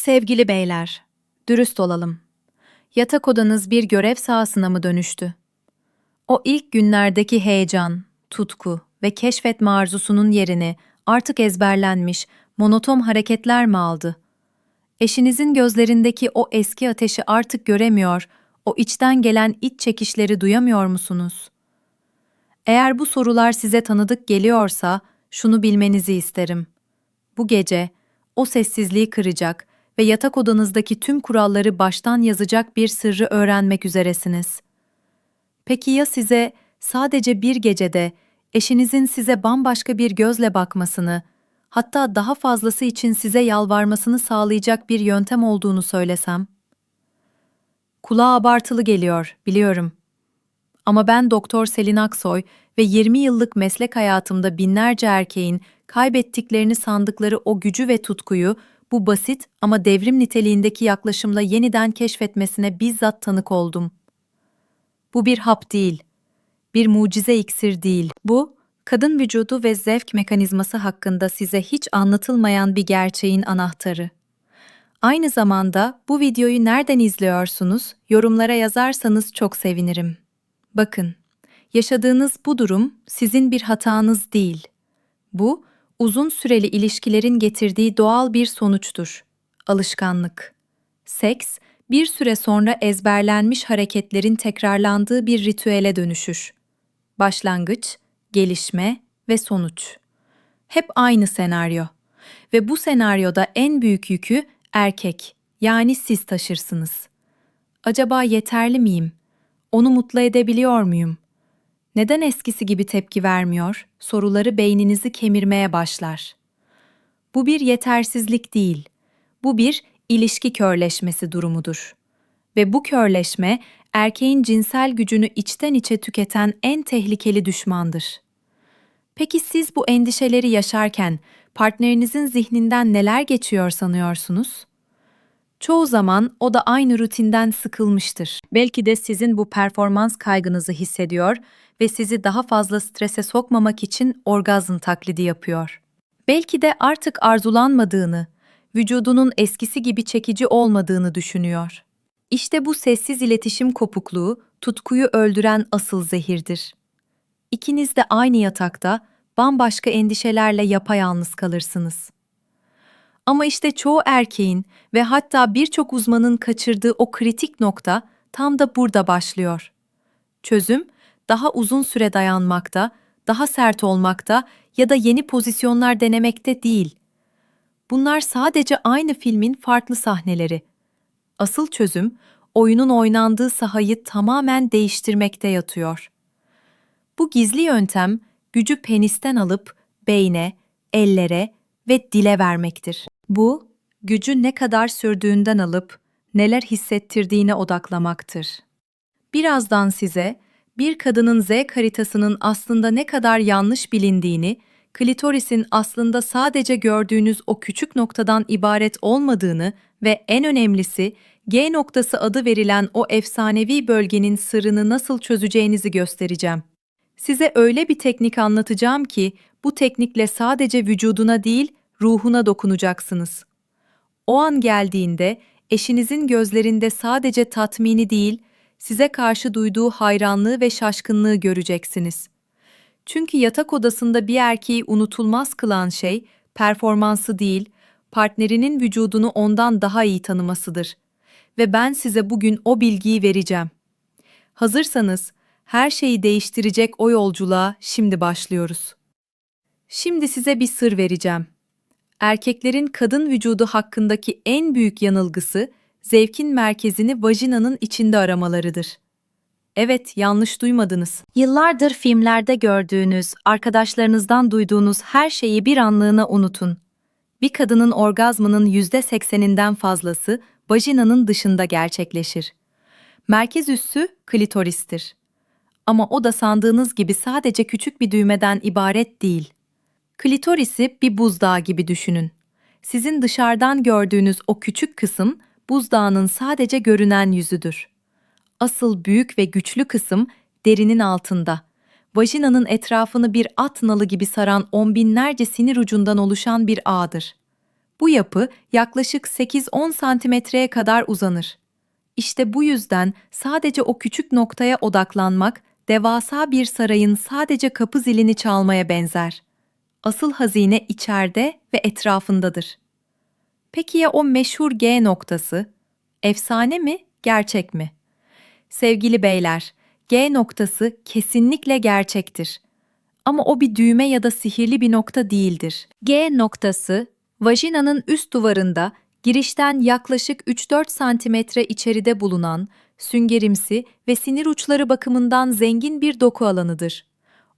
Sevgili beyler, dürüst olalım. Yatak odanız bir görev sahasına mı dönüştü? O ilk günlerdeki heyecan, tutku ve keşfetme arzusunun yerini artık ezberlenmiş, monoton hareketler mi aldı? Eşinizin gözlerindeki o eski ateşi artık göremiyor, o içten gelen iç çekişleri duyamıyor musunuz? Eğer bu sorular size tanıdık geliyorsa, şunu bilmenizi isterim. Bu gece o sessizliği kıracak ve yatak odanızdaki tüm kuralları baştan yazacak bir sırrı öğrenmek üzeresiniz. Peki ya size sadece bir gecede eşinizin size bambaşka bir gözle bakmasını, hatta daha fazlası için size yalvarmasını sağlayacak bir yöntem olduğunu söylesem? Kulağa abartılı geliyor, biliyorum. Ama ben Doktor Selin Aksoy ve 20 yıllık meslek hayatımda binlerce erkeğin kaybettiklerini sandıkları o gücü ve tutkuyu bu basit ama devrim niteliğindeki yaklaşımla yeniden keşfetmesine bizzat tanık oldum. Bu bir hap değil, bir mucize iksir değil. Bu, kadın vücudu ve zevk mekanizması hakkında size hiç anlatılmayan bir gerçeğin anahtarı. Aynı zamanda bu videoyu nereden izliyorsunuz, yorumlara yazarsanız çok sevinirim. Bakın, yaşadığınız bu durum sizin bir hatanız değil. Bu, uzun süreli ilişkilerin getirdiği doğal bir sonuçtur. Alışkanlık. Seks, bir süre sonra ezberlenmiş hareketlerin tekrarlandığı bir ritüele dönüşür. Başlangıç, gelişme ve sonuç. Hep aynı senaryo. Ve bu senaryoda en büyük yükü erkek, yani siz taşırsınız. Acaba yeterli miyim? Onu mutlu edebiliyor muyum? Neden eskisi gibi tepki vermiyor? Soruları beyninizi kemirmeye başlar. Bu bir yetersizlik değil. Bu bir ilişki körleşmesi durumudur. Ve bu körleşme erkeğin cinsel gücünü içten içe tüketen en tehlikeli düşmandır. Peki siz bu endişeleri yaşarken partnerinizin zihninden neler geçiyor sanıyorsunuz? Çoğu zaman o da aynı rutinden sıkılmıştır. Belki de sizin bu performans kaygınızı hissediyor ve sizi daha fazla strese sokmamak için orgazm taklidi yapıyor. Belki de artık arzulanmadığını, vücudunun eskisi gibi çekici olmadığını düşünüyor. İşte bu sessiz iletişim kopukluğu tutkuyu öldüren asıl zehirdir. İkiniz de aynı yatakta bambaşka endişelerle yapayalnız kalırsınız. Ama işte çoğu erkeğin ve hatta birçok uzmanın kaçırdığı o kritik nokta tam da burada başlıyor. Çözüm daha uzun süre dayanmakta, daha sert olmakta ya da yeni pozisyonlar denemekte değil. Bunlar sadece aynı filmin farklı sahneleri. Asıl çözüm oyunun oynandığı sahayı tamamen değiştirmekte yatıyor. Bu gizli yöntem gücü penisten alıp beyne, ellere ve dile vermektir. Bu, gücü ne kadar sürdüğünden alıp neler hissettirdiğine odaklamaktır. Birazdan size bir kadının Z haritasının aslında ne kadar yanlış bilindiğini, klitorisin aslında sadece gördüğünüz o küçük noktadan ibaret olmadığını ve en önemlisi G noktası adı verilen o efsanevi bölgenin sırrını nasıl çözeceğinizi göstereceğim. Size öyle bir teknik anlatacağım ki bu teknikle sadece vücuduna değil, ruhuna dokunacaksınız. O an geldiğinde eşinizin gözlerinde sadece tatmini değil, size karşı duyduğu hayranlığı ve şaşkınlığı göreceksiniz. Çünkü yatak odasında bir erkeği unutulmaz kılan şey performansı değil, partnerinin vücudunu ondan daha iyi tanımasıdır. Ve ben size bugün o bilgiyi vereceğim. Hazırsanız her şeyi değiştirecek o yolculuğa şimdi başlıyoruz. Şimdi size bir sır vereceğim. Erkeklerin kadın vücudu hakkındaki en büyük yanılgısı zevkin merkezini vajinanın içinde aramalarıdır. Evet, yanlış duymadınız. Yıllardır filmlerde gördüğünüz, arkadaşlarınızdan duyduğunuz her şeyi bir anlığına unutun. Bir kadının orgazmının yüzde sekseninden fazlası vajinanın dışında gerçekleşir. Merkez üssü klitoristir. Ama o da sandığınız gibi sadece küçük bir düğmeden ibaret değil. Klitorisi bir buzdağı gibi düşünün. Sizin dışarıdan gördüğünüz o küçük kısım buzdağının sadece görünen yüzüdür. Asıl büyük ve güçlü kısım derinin altında. Vajinanın etrafını bir at nalı gibi saran on binlerce sinir ucundan oluşan bir ağdır. Bu yapı yaklaşık 8-10 santimetreye kadar uzanır. İşte bu yüzden sadece o küçük noktaya odaklanmak devasa bir sarayın sadece kapı zilini çalmaya benzer. Asıl hazine içeride ve etrafındadır. Peki ya o meşhur G noktası? Efsane mi, gerçek mi? Sevgili beyler, G noktası kesinlikle gerçektir. Ama o bir düğme ya da sihirli bir nokta değildir. G noktası, vajinanın üst duvarında girişten yaklaşık 3-4 santimetre içeride bulunan süngerimsi ve sinir uçları bakımından zengin bir doku alanıdır.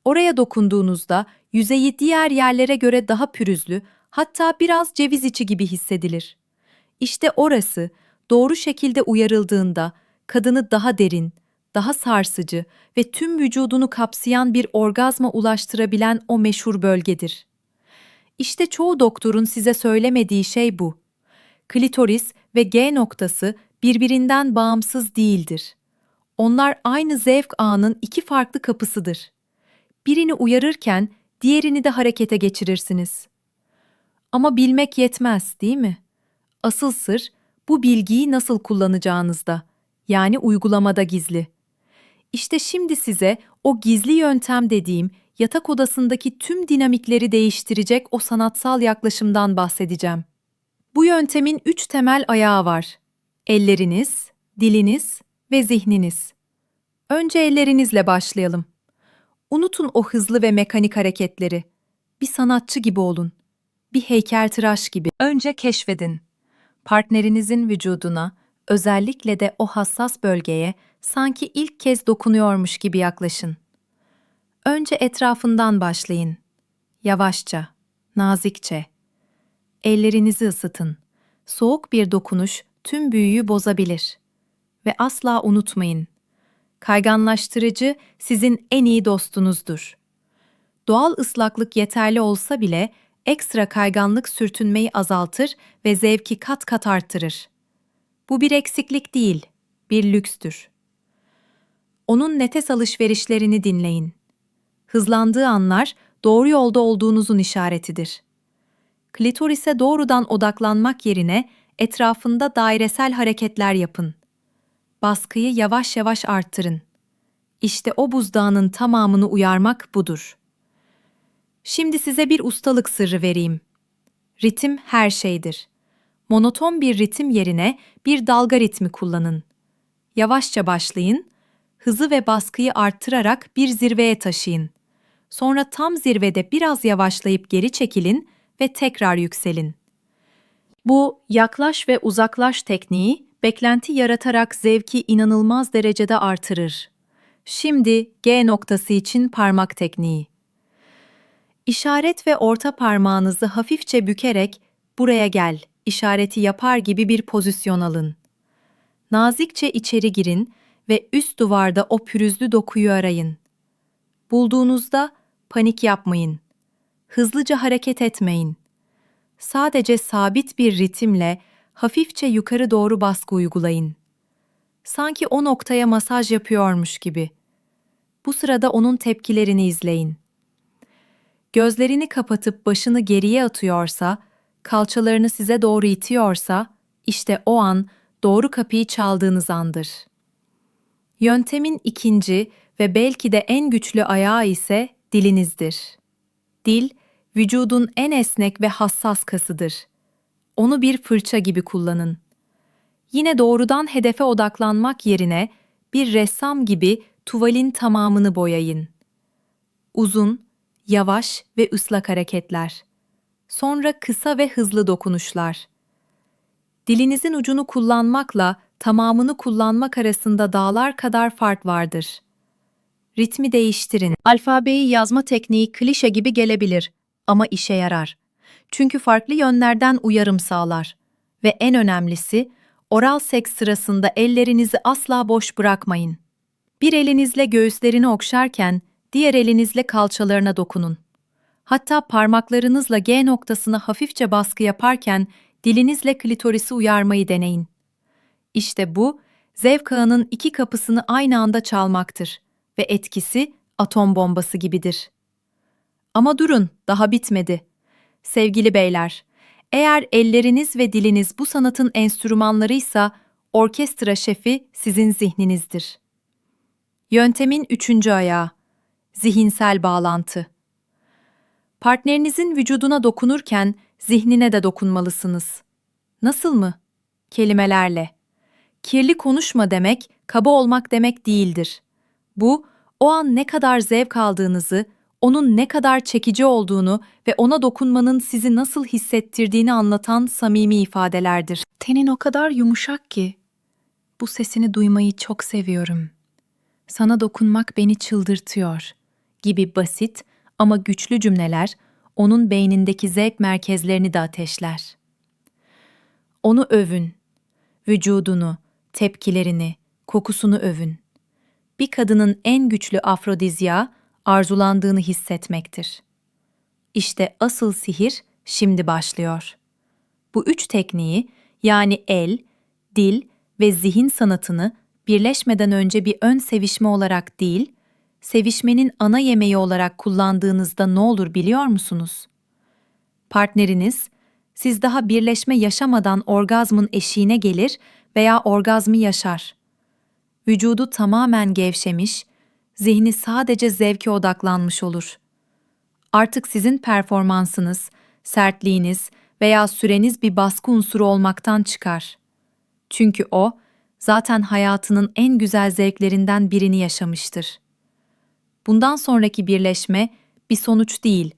Oraya dokunduğunuzda yüzeyi diğer yerlere göre daha pürüzlü, hatta biraz ceviz içi gibi hissedilir. İşte orası doğru şekilde uyarıldığında kadını daha derin, daha sarsıcı ve tüm vücudunu kapsayan bir orgazma ulaştırabilen o meşhur bölgedir. İşte çoğu doktorun size söylemediği şey bu. Klitoris ve G noktası birbirinden bağımsız değildir. Onlar aynı zevk ağının iki farklı kapısıdır. Birini uyarırken diğerini de harekete geçirirsiniz. Ama bilmek yetmez, değil mi? Asıl sır bu bilgiyi nasıl kullanacağınızda, yani uygulamada gizli. İşte şimdi size o gizli yöntem dediğim yatak odasındaki tüm dinamikleri değiştirecek o sanatsal yaklaşımdan bahsedeceğim. Bu yöntemin üç temel ayağı var. Elleriniz, diliniz ve zihniniz. Önce ellerinizle başlayalım. Unutun o hızlı ve mekanik hareketleri. Bir sanatçı gibi olun. Bir heykeltıraş gibi. Önce keşfedin. Partnerinizin vücuduna, özellikle de o hassas bölgeye sanki ilk kez dokunuyormuş gibi yaklaşın. Önce etrafından başlayın. Yavaşça, nazikçe. Ellerinizi ısıtın. Soğuk bir dokunuş tüm büyüyü bozabilir. Ve asla unutmayın. Kayganlaştırıcı sizin en iyi dostunuzdur. Doğal ıslaklık yeterli olsa bile ekstra kayganlık sürtünmeyi azaltır ve zevki kat kat arttırır. Bu bir eksiklik değil, bir lükstür. Onun nefes alışverişlerini dinleyin. Hızlandığı anlar doğru yolda olduğunuzun işaretidir. Klitorise doğrudan odaklanmak yerine etrafında dairesel hareketler yapın. Baskıyı yavaş yavaş arttırın. İşte o buzdağının tamamını uyarmak budur. Şimdi size bir ustalık sırrı vereyim. Ritim her şeydir. Monoton bir ritim yerine bir dalga ritmi kullanın. Yavaşça başlayın, hızı ve baskıyı arttırarak bir zirveye taşıyın. Sonra tam zirvede biraz yavaşlayıp geri çekilin ve tekrar yükselin. Bu yaklaş ve uzaklaş tekniği beklenti yaratarak zevki inanılmaz derecede artırır. Şimdi G noktası için parmak tekniği. İşaret ve orta parmağınızı hafifçe bükerek buraya gel işareti yapar gibi bir pozisyon alın. Nazikçe içeri girin ve üst duvarda o pürüzlü dokuyu arayın. Bulduğunuzda panik yapmayın. Hızlıca hareket etmeyin. Sadece sabit bir ritimle hafifçe yukarı doğru baskı uygulayın. Sanki o noktaya masaj yapıyormuş gibi. Bu sırada onun tepkilerini izleyin. Gözlerini kapatıp başını geriye atıyorsa, kalçalarını size doğru itiyorsa, işte o an doğru kapıyı çaldığınız andır. Yöntemin ikinci ve belki de en güçlü ayağı ise dilinizdir. Dil, vücudun en esnek ve hassas kasıdır. Onu bir fırça gibi kullanın. Yine doğrudan hedefe odaklanmak yerine bir ressam gibi tuvalin tamamını boyayın. Uzun, yavaş ve ıslak hareketler. Sonra kısa ve hızlı dokunuşlar. Dilinizin ucunu kullanmakla tamamını kullanmak arasında dağlar kadar fark vardır. Ritmi değiştirin. Alfabeyi yazma tekniği klişe gibi gelebilir ama işe yarar. Çünkü farklı yönlerden uyarım sağlar. Ve en önemlisi, oral seks sırasında ellerinizi asla boş bırakmayın. Bir elinizle göğüslerini okşarken, diğer elinizle kalçalarına dokunun. Hatta parmaklarınızla G noktasına hafifçe baskı yaparken dilinizle klitorisi uyarmayı deneyin. İşte bu, zevk ağının iki kapısını aynı anda çalmaktır ve etkisi atom bombası gibidir. Ama durun, daha bitmedi. Sevgili beyler, Eğer elleriniz ve diliniz bu sanatın enstrümanlarıysa, orkestra şefi sizin zihninizdir. Yöntemin üçüncü ayağı, zihinsel bağlantı. Partnerinizin vücuduna dokunurken zihnine de dokunmalısınız. Nasıl mı? Kelimelerle. Kirli konuşma demek, kaba olmak demek değildir. Bu, o an ne kadar zevk aldığınızı, onun ne kadar çekici olduğunu ve ona dokunmanın sizi nasıl hissettirdiğini anlatan samimi ifadelerdir. Tenin o kadar yumuşak ki. Bu sesini duymayı çok seviyorum. Sana dokunmak beni çıldırtıyor gibi basit ama güçlü cümleler onun beynindeki zevk merkezlerini de ateşler. Onu övün. Vücudunu, tepkilerini, kokusunu övün. Bir kadının en güçlü afrodizya arzulandığını hissetmektir. İşte asıl sihir şimdi başlıyor. Bu üç tekniği yani el, dil ve zihin sanatını birleşmeden önce bir ön sevişme olarak değil, sevişmenin ana yemeği olarak kullandığınızda ne olur biliyor musunuz? Partneriniz, siz daha birleşme yaşamadan orgazmın eşiğine gelir veya orgazmı yaşar. Vücudu tamamen gevşemiş, zihni sadece zevke odaklanmış olur. Artık sizin performansınız, sertliğiniz veya süreniz bir baskı unsuru olmaktan çıkar. Çünkü o, zaten hayatının en güzel zevklerinden birini yaşamıştır. Bundan sonraki birleşme bir sonuç değil,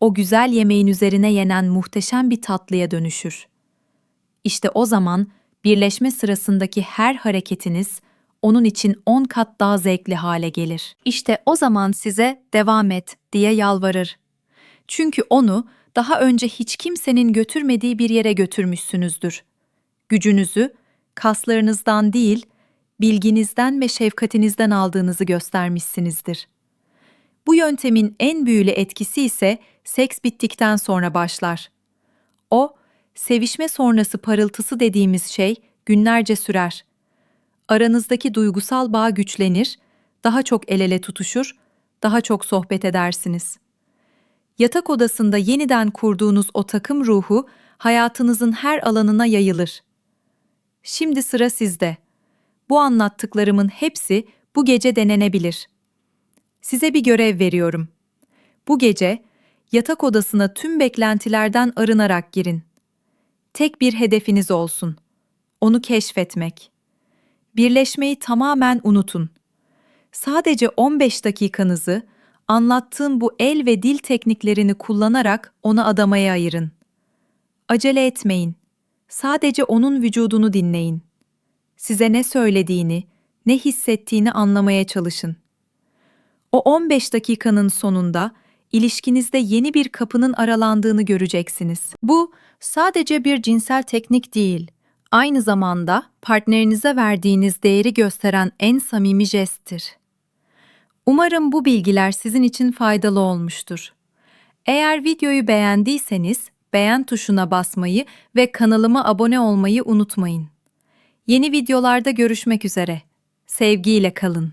o güzel yemeğin üzerine yenen muhteşem bir tatlıya dönüşür. İşte o zaman birleşme sırasındaki her hareketiniz onun için on kat daha zevkli hale gelir. İşte o zaman size devam et diye yalvarır. Çünkü onu daha önce hiç kimsenin götürmediği bir yere götürmüşsünüzdür. Gücünüzü kaslarınızdan değil, bilginizden ve şefkatinizden aldığınızı göstermişsinizdir. Bu yöntemin en büyülü etkisi ise seks bittikten sonra başlar. O, sevişme sonrası parıltısı dediğimiz şey günlerce sürer. Aranızdaki duygusal bağ güçlenir, daha çok el ele tutuşur, daha çok sohbet edersiniz. Yatak odasında yeniden kurduğunuz o takım ruhu hayatınızın her alanına yayılır. Şimdi sıra sizde. Bu anlattıklarımın hepsi bu gece denenebilir. Size bir görev veriyorum. Bu gece yatak odasına tüm beklentilerden arınarak girin. Tek bir hedefiniz olsun. Onu keşfetmek. Birleşmeyi tamamen unutun. Sadece 15 dakikanızı anlattığım bu el ve dil tekniklerini kullanarak ona adamaya ayırın. Acele etmeyin. Sadece onun vücudunu dinleyin. Size ne söylediğini, ne hissettiğini anlamaya çalışın. O 15 dakikanın sonunda ilişkinizde yeni bir kapının aralandığını göreceksiniz. Bu sadece bir cinsel teknik değil, aynı zamanda partnerinize verdiğiniz değeri gösteren en samimi jesttir. Umarım bu bilgiler sizin için faydalı olmuştur. Eğer videoyu beğendiyseniz beğen tuşuna basmayı ve kanalıma abone olmayı unutmayın. Yeni videolarda görüşmek üzere. Sevgiyle kalın.